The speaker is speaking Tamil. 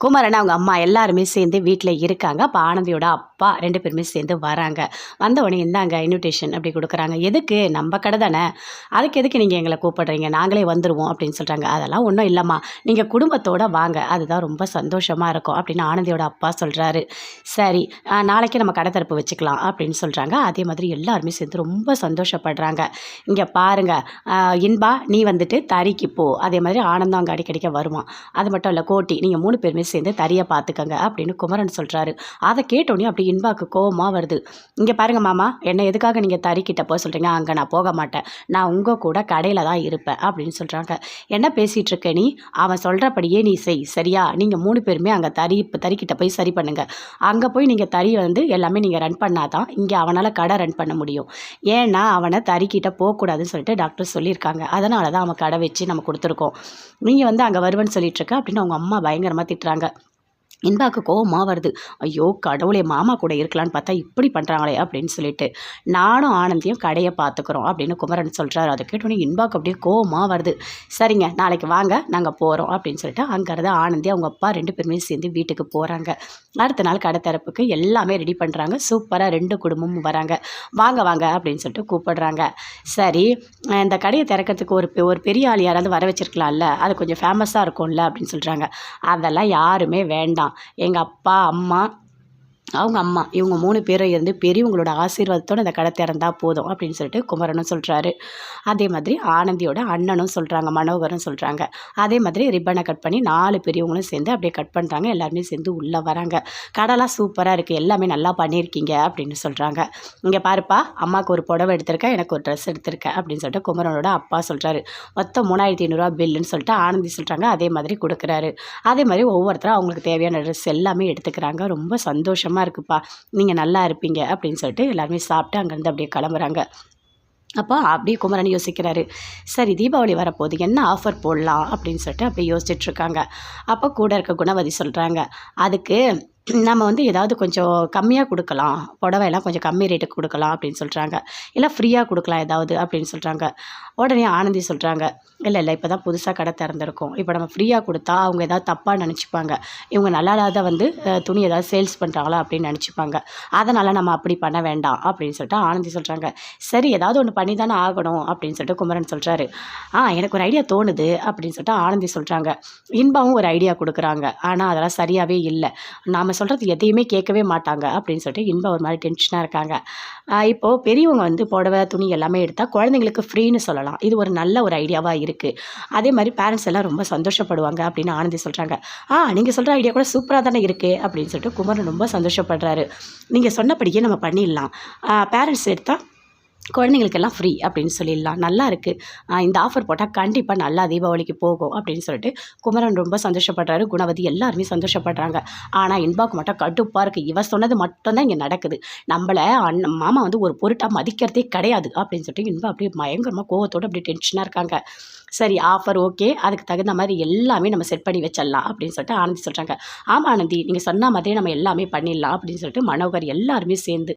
குமரன் அவங்க அம்மா எல்லாருமே சேர்ந்து வீட்டில் இருக்காங்க. அப்போ ஆனந்தியோட அப்பா ரெண்டு பேருமே சேர்ந்து வராங்க. வந்த உடனே இந்தாங்க இன்விடேஷன் அப்படி கொடுக்குறாங்க. எதுக்கு? நம்ம கடை தானே. அதுக்கு எதுக்கு நீங்கள் எங்களை கூப்பிடுறீங்க? நாங்களே வந்துடுவோம் அப்படின்னு சொல்கிறாங்க அதெல்லாம் ஒன்றும் இல்லைம்மா. நீங்கள் குடும்பத்தோடு வாங்க. அதுதான் ரொம்ப சந்தோஷமாக இருக்கும் அப்படின்னு ஆனந்தியோட அப்பா சொல்கிறாரு சரி நாளைக்கு நம்ம கடை தரப்பு வச்சுக்கலாம் அப்படின்னு சொல்கிறாங்க அதே மாதிரி எல்லாருமே சேர்ந்து ரொம்ப சந்தோஷப்படுறாங்க. இங்கே பாருங்க இன்பா நீ வந்துட்டு தறிக்கு போ. அதே மாதிரி ஆனந்தம் அங்கே அடிக்கடிக்க வருவான். அது மட்டும் இல்லை கோட்டி நீங்கள் மூணு பேருமே சேர்ந்து தறியை பார்த்துக்கங்க அப்படின்னு குமரன் சொல்கிறாரு அதை கேட்டோன்னே அப்படி இன்பாக்கு கோவமாக வருது. இங்கே பாருங்க மாமா என்னை எதுக்காக நீங்கள் தறிக்கிட்ட போய் சொல்கிறீங்க அங்கே நான் போக மாட்டேன். நான் உங்கள் கூட கடையில் தான் இருப்பேன் அப்படின்னு சொல்கிறாங்க என்ன பேசிகிட்டு இருக்க நீ? அவன் சொல்கிறபடியே நீ செய் சரியா? நீங்கள் மூணு பேருமே அங்கே தறி தறிக்கிட்ட போய் சரி பண்ணுங்கள் அங்கே போய் நீங்கள் தறி வந்து எல்லாமே நீங்கள் ரன் பண்ணாதான் இங்கே அவனால் கடை ரன் பண்ண முடியும். ஏன்னா அவனை தறிக்கிட்ட போகக்கூடாதுன்னு சொல்லிட்டு டாக்டர் சொல்லியிருக்காங்க. அதனால தான் அவன் கடை வச்சு நம்ம கொடுத்துருக்கோம். நீங்கள் வந்து அங்கே வருவேன்னு சொல்லிட்டு இருக்க அப்படின்னு அவங்க அம்மா பயங்கரமாக திட்டுறாங்க. இன்பாக்கு கோவமாக வருது. ஐயோ கடவுளே மாமா கூட இருக்கலான்னு பார்த்தா இப்படி பண்ணுறாங்களே அப்படின்னு சொல்லிட்டு நானும் ஆனந்தியும் கடையை பார்த்துக்குறோம் அப்படின்னு குமரன் சொல்கிறாரு அதை கேட்டோன்னே இன்பாக்கு அப்படியே கோவமாக வருது. சரிங்க நாளைக்கு வாங்க நாங்கள் போகிறோம் அப்படின்னு சொல்லிட்டு அங்கேருந்து ஆனந்தி அவங்க அப்பா ரெண்டு பேருமே சேர்ந்து வீட்டுக்கு போகிறாங்க அடுத்த நாள் கடை திறப்புக்கு எல்லாமே ரெடி பண்ணுறாங்க சூப்பராக ரெண்டு குடும்பமும் வராங்க. வாங்க வாங்க அப்படின்னு சொல்லிட்டு கூப்பிடுறாங்க. சரி இந்த கடையை திறக்கிறதுக்கு ஒரு பெ- ஒரு பெரிய ஆள் யாராவது வர வச்சிருக்கலாம்ல? அது கொஞ்சம் ஃபேமஸாக இருக்கும்ல அப்படின்னு சொல்கிறாங்க அதெல்லாம் யாருமே வேண்டாம். எங்கள் அப்பா அம்மா அவங்க அம்மா இவங்க மூணு பேரும் இருந்து பெரியவங்களோட ஆசீர்வாதத்தோட அந்த கடை திறந்தா போதும் அப்படின்னு சொல்லிட்டு குமரனும் சொல்கிறாரு அதே மாதிரி ஆனந்தியோட அண்ணனும் சொல்கிறாங்க மனோகரும் சொல்கிறாங்க அதே மாதிரி ரிப்பனை கட் பண்ணி நாலு பெரியவங்களும் சேர்ந்து அப்படியே கட் பண்ணுறாங்க எல்லாருமே சேர்ந்து உள்ளே வராங்க. கடைலாம் சூப்பராக இருக்குது எல்லாமே நல்லா பண்ணியிருக்கீங்க அப்படின்னு சொல்கிறாங்க இங்கே பாருப்பா அம்மாவுக்கு ஒரு புடவை எடுத்திருக்கேன் எனக்கு ஒரு ட்ரெஸ் எடுத்திருக்கேன் அப்படின்னு சொல்லிட்டு குமரனோட அப்பா சொல்கிறாரு மொத்தம் மூணாயிரத்தி ஐநூறுரூவா பில்லுன்னு சொல்லிட்டு ஆனந்தி சொல்கிறாங்க அதே மாதிரி கொடுக்குறாரு. அதே மாதிரி ஒவ்வொருத்தரும் அவங்களுக்கு தேவையான ட்ரெஸ் எல்லாமே எடுத்துக்கிறாங்க. ரொம்ப சந்தோஷமாக இருக்குப்பா. நீங்கள் நல்லா இருப்பீங்க அப்படின்னு சொல்லிட்டு எல்லாருமே சாப்பிட்டு அங்கேருந்து அப்படியே கிளம்புறாங்க. அப்போ அப்படியே குமரன் யோசிக்கிறாரு சரி தீபாவளி வரப்போகுது என்ன ஆஃபர் போடலாம்? அப்படின்னு சொல்லிட்டு அப்படியே யோசிச்சுட்ருக்காங்க அப்போ கூட இருக்க குணவதி சொல்கிறாங்க அதுக்கு நம்ம வந்து ஏதாவது கொஞ்சம் கம்மியாக கொடுக்கலாம் புடவையெல்லாம் கொஞ்சம் கம்மி ரேட்டுக்கு கொடுக்கலாம் அப்படின்னு சொல்கிறாங்க இல்லை ஃப்ரீயாக கொடுக்கலாம் ஏதாவது அப்படின்னு சொல்கிறாங்க உடனே ஆனந்தி சொல்கிறாங்க இல்லை இல்லை இப்போ தான் புதுசாக கடை திறந்துருக்கோம். இப்போ நம்ம ஃப்ரீயாக கொடுத்தா அவங்க ஏதாவது தப்பாக நினச்சிப்பாங்க. இவங்க நல்லா இல்லாத வந்து துணி ஏதாவது சேல்ஸ் பண்ணுறாங்களா அப்படின்னு நினச்சிப்பாங்க. அதனால் நம்ம அப்படி பண்ண வேண்டாம். அப்படின்னு சொல்லிட்டு ஆனந்தி சொல்கிறாங்க சரி ஏதாவது ஒன்று பண்ணி தானே ஆகணும். அப்படின்னு சொல்லிட்டு குமரன் சொல்கிறாரு ஆ எனக்கு ஒரு ஐடியா தோணுது. அப்படின்னு சொல்லிட்டு ஆனந்தி சொல்கிறாங்க இன்பாவும் ஒரு ஐடியா கொடுக்குறாங்க. ஆனால் அதெல்லாம் சரியாகவே இல்லை. நாம் சொல்கிறது எதையுமே கேட்கவே மாட்டாங்க. அப்படின்னு சொல்லிட்டு இன்பா ஒரு மாதிரி டென்ஷனாக இருக்காங்க. இப்போது பெரியவங்க வந்து புடவை துணி எல்லாமே எடுத்தால் குழந்தைங்களுக்கு ஃப்ரீன்னு சொல்லலாம். இது ஒரு நல்ல ஒரு ஐடியாவாக இருக்குது அதே மாதிரி பேரண்ட்ஸ் எல்லாம் ரொம்ப சந்தோஷப்படுவாங்க அப்படின்னு ஆனந்தி சொல்கிறாங்க ஆ நீங்கள் சொல்கிற ஐடியா கூட சூப்பராக தானே இருக்குது அப்படின்னு சொல்லிட்டு குமரன் ரொம்ப சந்தோஷப்படுறாரு. நீங்கள் சொன்னபடியே நம்ம பண்ணிடலாம். பேரண்ட்ஸ் எடுத்தால் குழந்தைங்களுக்கெல்லாம் ஃப்ரீ அப்படின்னு சொல்லிடலாம். நல்லா இருக்குது இந்த ஆஃபர் போட்டால் கண்டிப்பாக நல்லா தீபாவளிக்கு போகும் அப்படின்னு சொல்லிட்டு குமரன் ரொம்ப சந்தோஷப்படுறாரு. குணவதி எல்லாருமே சந்தோஷப்படுறாங்க. ஆனால் இன்பாக்கு மட்டும் கடுப்பாக இருக்குது இவன் சொன்னது மட்டும்தான் இங்கே நடக்குது. நம்மளை அண்ணன் மாமா வந்து ஒரு பொருட்டாக மதிக்கிறதே கிடையாது அப்படின்னு சொல்லிட்டு இன்பா அப்படியே பயங்கரமாக கோவத்தோடு அப்படியே டென்ஷனாக இருக்காங்க. சரி ஆஃபர் ஓகே அதுக்கு தகுந்த மாதிரி எல்லாமே நம்ம செட் பண்ணி வச்சிடலாம் அப்படின்னு சொல்லிட்டு ஆனந்தி சொல்கிறாங்க ஆமாம் ஆனந்தி நீங்கள் சொன்ன மாதிரியே நம்ம எல்லாமே பண்ணிடலாம் அப்படின்னு சொல்லிட்டு மனோகர் எல்லாருமே சேர்ந்து